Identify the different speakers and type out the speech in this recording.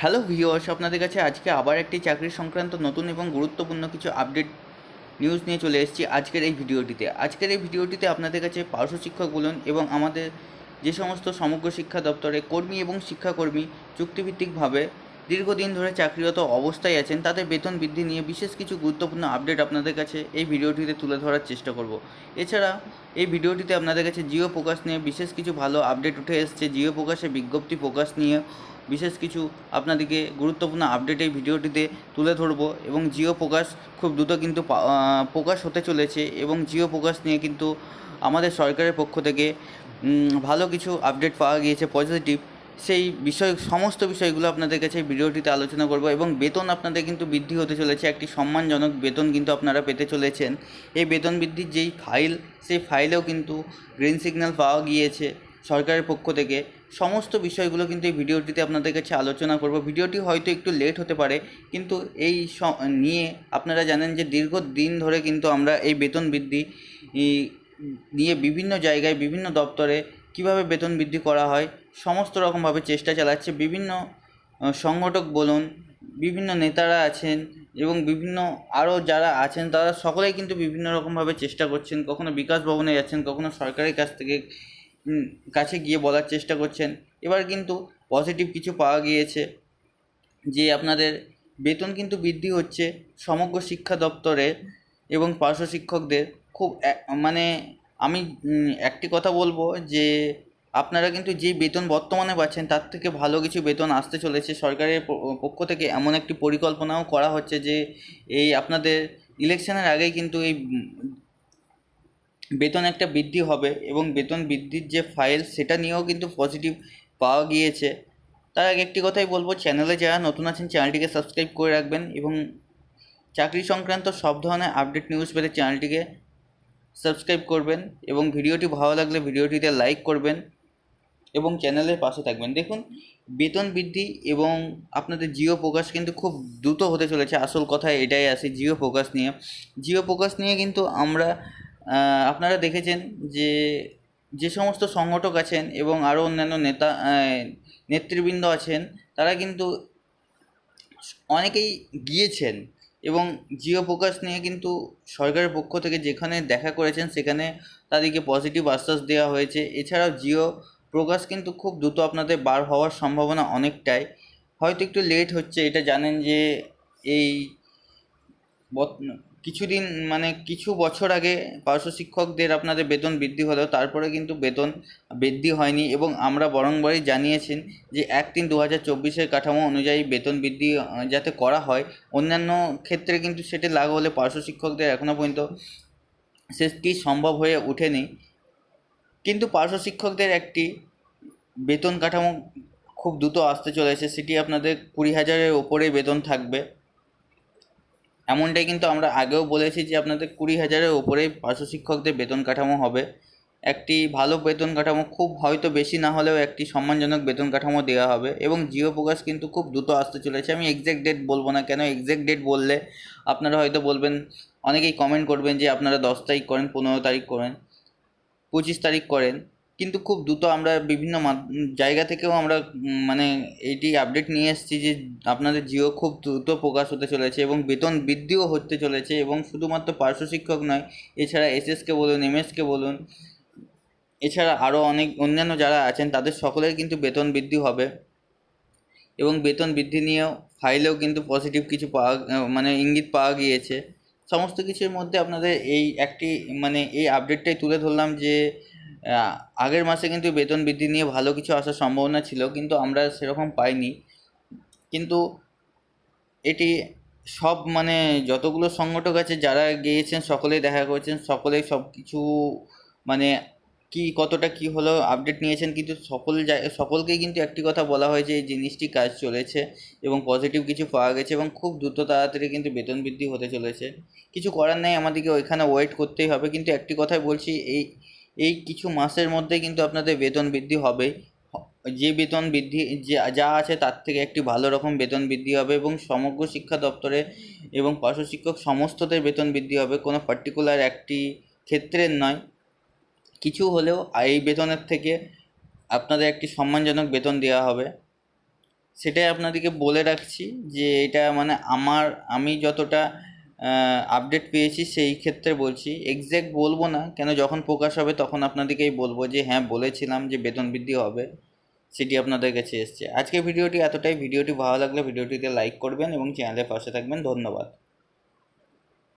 Speaker 1: Hello viewers আপনাদের কাছে আজকে আবার একটি চাকরি সংক্রান্ত নতুন এবং গুরুত্বপূর্ণ কিছু আপডেট নিউজ নিয়ে চলে এসেছি আজকের এই ভিডিওটিতে। আজকের এই ভিডিওটিতে আপনাদের কাছে পার্শ্ব শিক্ষক বলুন এবং আমাদের যে সমস্ত সমগ্র শিক্ষা দপ্তরে কর্মী এবং শিক্ষাকর্মী চুক্তিভিত্তিকভাবে দীর্ঘদিন ধরে চাকরিরত অবস্থায় আছেন, তাদের বেতন বৃদ্ধি নিয়ে বিশেষ কিছু গুরুত্বপূর্ণ আপডেট আপনাদের কাছে এই ভিডিওটিতে তুলে ধরার চেষ্টা করব। এছাড়া এই ভিডিওটিতে আপনাদের কাছে জিও প্রকাশ নিয়ে বিশেষ কিছু ভালো আপডেট উঠে এসেছে। জিও প্রকাশে বিজ্ঞপ্তি প্রকাশ নিয়ে বিশেষ কিছু আপনাদেরকে গুরুত্বপূর্ণ আপডেট এই ভিডিওটিতে তুলে ধরবো এবং জিও প্রকাশ খুব দ্রুত কিন্তু প্রকাশ হতে চলেছে এবং জিও প্রকাশ নিয়ে কিন্তু আমাদের সরকারের পক্ষ থেকে ভালো কিছু আপডেট পাওয়া গিয়েছে পজিটিভ সেই বিষয়, সমস্ত বিষয়গুলো আপনাদের কাছে ভিডিওটিতে আলোচনা করব এবং বেতন আপনাদের কিন্তু বৃদ্ধি হতে চলেছে, একটি সম্মানজনক বেতন কিন্তু আপনারা পেতে চলেছেন। এই বেতন বৃদ্ধির যেই ফাইল সেই ফাইলেও কিন্তু গ্রিন সিগন্যাল পাওয়া গিয়েছে সরকারের পক্ষ থেকে। সমস্ত বিষয়গুলো কিন্তু এই ভিডিওটিতে আপনাদের কাছে আলোচনা করব। ভিডিওটি হয়তো একটু লেট হতে পারে, কিন্তু এই নিয়ে আপনারা জানেন যে দীর্ঘ দিন ধরে কিন্তু আমরা এই বেতন বৃদ্ধি নিয়ে বিভিন্ন জায়গায়, বিভিন্ন দপ্তরে কীভাবে বেতন বৃদ্ধি করা হয়, সমস্ত রকমভাবে চেষ্টা চালাচ্ছে। বিভিন্ন সংগঠক বলুন, বিভিন্ন নেতারা আছেন এবং বিভিন্ন আরও যারা আছেন, তারা সকলেই কিন্তু বিভিন্ন রকমভাবে চেষ্টা করছেন। কখনো বিকাশ ভবনে যাচ্ছেন, কখনো সরকারের কাছ থেকে কাছে গিয়ে বলার চেষ্টা করছেন। এবার কিন্তু পজিটিভ কিছু পাওয়া গিয়েছে। যে আপনাদের বেতন কিন্তু বৃদ্ধি হচ্ছে সমগ্র শিক্ষা দপ্তরে এবং পার্শ্ব শিক্ষকদের। খুব মানে আমি একটি কথা বলব যে আপনারা কিন্তু যে বেতন বর্তমানে পাচ্ছেন, তার থেকে ভালো কিছু বেতন আসতে চলেছে। সরকারের পক্ষ থেকে এমন একটি পরিকল্পনাও করা হচ্ছে যে এই আপনাদের ইলেকশনের আগেই কিন্তু এই বেতন একটা বৃদ্ধি হবে এবং বেতন বৃদ্ধির যে ফাইল সেটা নিয়েও কিন্তু পজিটিভ পাওয়া গিয়েছে। তার আগে একটি কথাই বলব চ্যানেলে যারা নতুন আছেন চ্যানেলটিকে সাবস্ক্রাইব করে রাখবেন এবং চাকরি সংক্রান্ত সব ধরনের আপডেট নিউজ পেতে চ্যানেলটিকে সাবস্ক্রাইব করবেন এবং ভিডিওটি ভালো লাগলে ভিডিওটিতে লাইক করবেন এবং চ্যানেলের পাশে থাকবেন। দেখুন, বেতন বৃদ্ধি এবং আপনাদের জিও প্রকাশ কিন্তু খুব দ্রুত হতে চলেছে। আসল কথা এটাই আসে জিও প্রকাশ নিয়ে। জিও প্রকাশ নিয়ে কিন্তু আমরা আপনারা দেখেছেন যে যে সমস্ত সংগঠক আছেন এবং আরও অন্যান্য নেতা নেতৃবৃন্দ আছেন, তারা কিন্তু অনেকেই গিয়েছেন এবং জিও প্রকাশ নিয়ে কিন্তু সরকারের পক্ষ থেকে যেখানে দেখা করেছেন সেখানে তাদেরকে পজিটিভ আশ্বাস দেওয়া হয়েছে। এছাড়াও জিও প্রকাশ কিন্তু খুব দ্রুত আপনাদের বার হওয়ার সম্ভাবনা অনেকটাই। হয়তো একটু লেট হচ্ছে, এটা জানেন যে এই কিছুদিন মানে কিছু বছর আগে পার্শ্ব শিক্ষকদের আপনাদের বেতন বৃদ্ধি হলেও তারপরে কিন্তু বেতন বৃদ্ধি হয়নি এবং আমরা বরংবারই জানিয়েছেন যে এক তিন দু হাজার চব্বিশের কাঠামো অনুযায়ী বেতন বৃদ্ধি যাতে করা হয়। অন্যান্য ক্ষেত্রে কিন্তু সেটি লাগু হলে পার্শ্ব শিক্ষকদের এখনও পর্যন্ত সেটি সম্ভব হয়ে ওঠেনি। কিন্তু পার্শ্ব শিক্ষকদের একটি বেতন কাঠামো খুব দ্রুত আসতে চলেছে, সেটি আপনাদের কুড়ি হাজারের ওপরে বেতন থাকবে। এমনটাই কিন্তু আমরা আগেও বলেছি যে আপনাদের কুড়ি হাজারের ওপরেই পার্শ্ব শিক্ষকদের বেতন কাঠামো হবে। একটি ভালো বেতন কাঠামো খুব হয়তো বেশি না হলেও একটি সম্মানজনক বেতন কাঠামো দেওয়া হবে এবং জিও প্রকাশ কিন্তু খুব দ্রুত আসতে চলেছে। আমি এক্স্যাক্ট ডেট বলব না কেন এক্স্যাক্ট ডেট বললে আপনারা হয়তো বলবেন, অনেকেই কমেন্ট করবেন যে আপনারা দশ তারিখ করেন, পনেরো তারিখ করেন, পঁচিশ তারিখ করেন। কিন্তু খুব দ্রুত আমরা বিভিন্ন জায়গা থেকেও আমরা মানে এইটি আপডেট নিয়ে এসেছি যে আপনাদের জিও খুব দ্রুত প্রকাশ হতে চলেছে এবং বেতন বৃদ্ধিও হতে চলেছে এবং শুধুমাত্র পার্শ্ব শিক্ষক নয়, এছাড়া এসএসকে বলুন, এমএসকে বলুন, এছাড়া আরও অনেক অন্যান্য যারা আছেন তাদের সকলের কিন্তু বেতন বৃদ্ধি হবে এবং বেতন বৃদ্ধি নিয়েও ফাইলেও কিন্তু পজিটিভ কিছু পাওয়া মানে ইঙ্গিত পাওয়া গিয়েছে। সমস্ত কিছুর মধ্যে আপনাদের এই একটি মানে এই আপডেটটাই তুলে ধরলাম যে আগের মাসে কিন্তু বেতন বৃদ্ধি নিয়ে ভালো কিছু আসার সম্ভাবনা ছিল, কিন্তু আমরা সেরকম পাইনি। কিন্তু এটি সব মানে যতগুলো সংগঠক আছে যারা গিয়েছেন, সকলেই দেখা করেছেন, সকলেই সব কিছু মানে কি কতটা কি হলো আপডেট নিয়েছেন, কিন্তু সকল সকলকেই কিন্তু একটি কথা বলা হয়েছে, এই জিনিসটি কাজ চলেছে এবং পজিটিভ কিছু পাওয়া গেছে এবং খুব দ্রুত তাড়াতাড়ি কিন্তু বেতন বৃদ্ধি হতে চলেছে। কিছু করার নেই, আমাদেরকে ওইখানে ওয়েট করতেই হবে, কিন্তু একটি কথাই বলছি, এই এই কিছু মাসের মধ্যে কিন্তু আপনাদের বেতন বৃদ্ধি হবে। যে বেতন বৃদ্ধি, যা আছে তার থেকে একটি ভালো রকম বেতন বৃদ্ধি হবে এবং সমগ্র শিক্ষা দপ্তরে এবং পার্শ্ব শিক্ষক সমস্তদের বেতন বৃদ্ধি হবে। কোনো পার্টিকুলার একটি ক্ষেত্রের নয়। কিছু হলেও এই বেতনের থেকে আপনাদের একটি সম্মানজনক বেতন দেওয়া হবে। সেটাই আপনাদেরকে বলে রাখছি যে এটা মানে আমার, আমি যতটা আপডেট পেয়েছি, সেই ক্ষেত্রে বলছি এক্স্যাক্ট বলব না। কেন যখন প্রকাশ হবে তখন আপনাদেরকেই বলব যে হ্যাঁ বলেছিলাম যে বেতন বৃদ্ধি হবে। সেটি আপনাদের কাছে এসছে। আজকে ভিডিওটি এতটাই। ভিডিওটি ভালো লাগলে ভিডিওটিতে লাইক করবেন এবং চ্যানেলের পাশে থাকবেন। ধন্যবাদ।